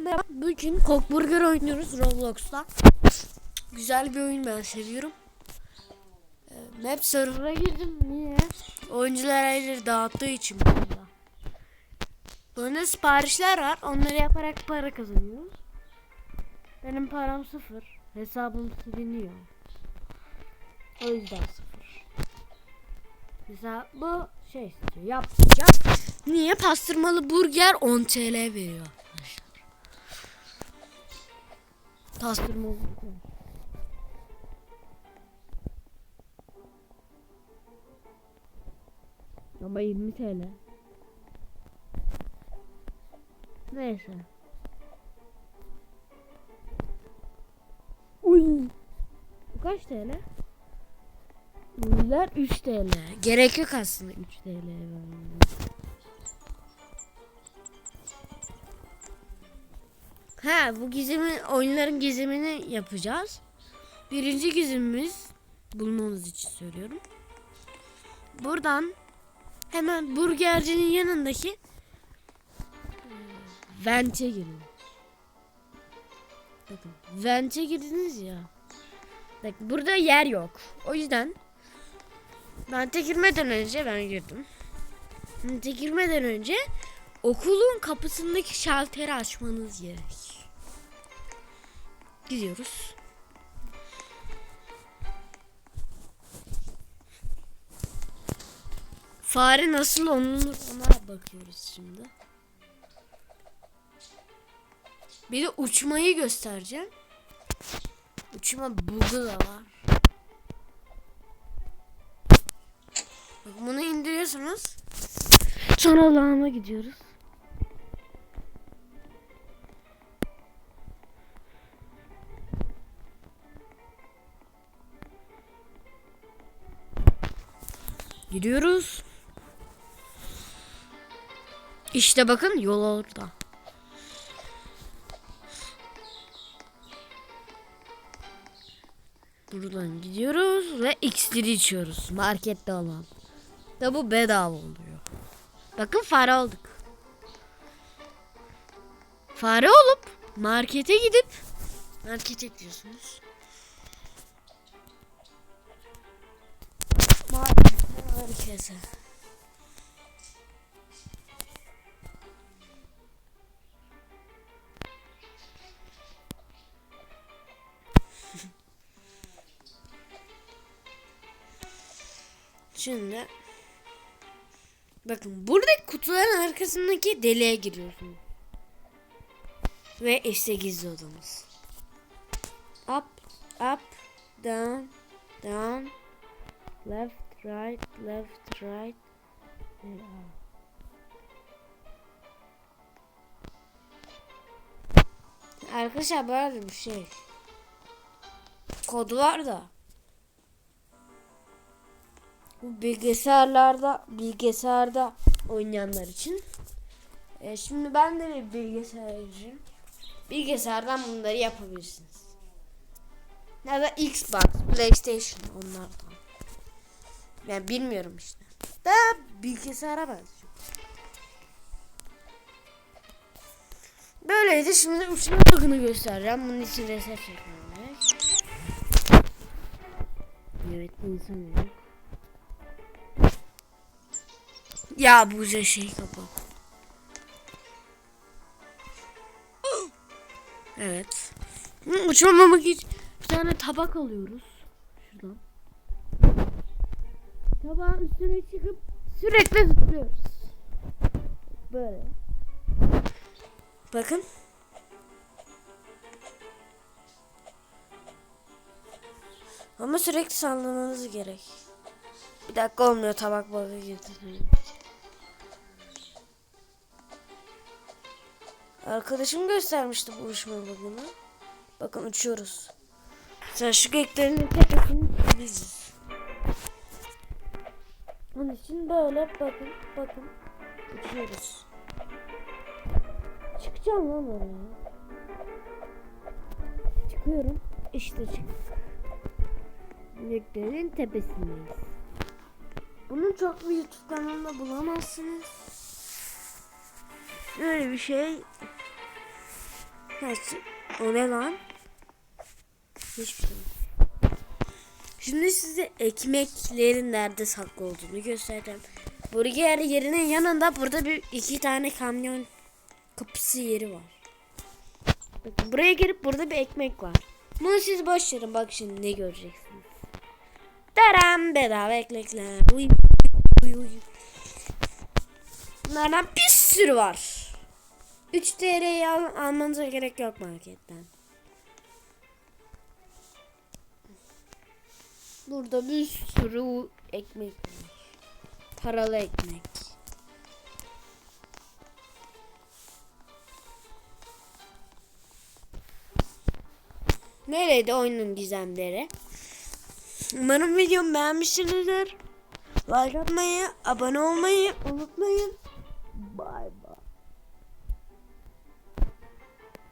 Merhaba, bugün Cockburger oynuyoruz Roblox'ta. Güzel bir oyun ben seviyorum. Ee, Map server'a girdim. Niye? Oyuncular elleri dağıttığı için bunda. Bunda siparişler var. Onları yaparak para kazanıyoruz. Benim param sıfır. Hesabım siliniyor. O yüzden sıfır. Mesela bu şey istiyor. Yapacağım. Niye? Pastırmalı burger 10 TL veriyor. Pastırmalı burger. Ama 20 TL. Neyse. Uy. Bu kaç TL? Bunlar 3 TL. Gerek yok aslında 3 TL vermeye. Ha bu gizemi oyunların gizemini yapacağız. Birinci gizemimiz bulmamız için söylüyorum. Buradan hemen burgercinin yanındaki vente girin. Bakın vente girdiniz ya. Bak burada yer yok. O yüzden vente girmeden önce ben girdim. Vente girmeden önce okulun kapısındaki şalteri açmanız gerek. Gidiyoruz. Fare nasıl olunur ona bakıyoruz şimdi. Bir de uçmayı göstereceğim. Uçma bug'u da var. Bak bunu indiriyorsunuz. Sonra alana gidiyoruz. Gidiyoruz. İşte bakın yol orada. Buradan gidiyoruz ve iksiri içiyoruz. Markette olan. Da bu bedava oluyor. Bakın fare olduk. Fare olup markete gidip markete gidiyorsunuz. Markete. Şimdi bakın buradaki kutuların arkasındaki deliğe giriyorsunuz. Ve işte gizli odamız. Up, up, down, down, left, right, left, right. up. Arkadaşlar böyle bir şey. Kodu var da. Bu bilgisayarlarda bilgisayarda oynayanlar için. E, şimdi ben de bir bilgisayarcıyım. Bilgisayardan bunları yapabilirsiniz. Ya da Xbox, PlayStation onlardan. Ben bilmiyorum işte. Da bilgisayara benziyor. Böyleydi şimdi uçma bakını göstereceğim. Bunun için reset çekmem. Evet insan yok. Ya bu şey kapat. Evet. Uçmamamak için bir tane tabak alıyoruz. Tabağın üstüne çıkıp sürekli zıplıyoruz. Böyle. Bakın. Ama sürekli sallamanız gerek. Bir dakika olmuyor tabak balığı girdi. Arkadaşım göstermişti bu uçma bugünü. Bakın uçuyoruz. Sen şu göklerin tepesini biziz. Onun için böyle bakın bakın uçuyoruz. Çıkacağım lan oraya. Çıkıyorum. İşte çık. Göklerin tepesindeyiz. Bunu çok bir YouTube kanalında bulamazsınız. Böyle bir şey Nasıl? O ne lan? Hiçbir şey. Şimdi size ekmeklerin nerede saklı olduğunu göstereceğim. Burger yerinin yanında burada bir iki tane kamyon kapısı yeri var. Bakın buraya girip burada bir ekmek var. Bunu siz boş verin bak şimdi ne göreceksiniz. Daram bedava ekmekler. Uy, uy, uy. Bunlardan bir sürü var. 3 TL'yi al almanıza gerek yok marketten. Burada bir sürü ekmek var. Paralı ekmek. Nerede oyunun gizemleri? Umarım videomu beğenmişsinizdir. Like atmayı, abone olmayı unutmayın.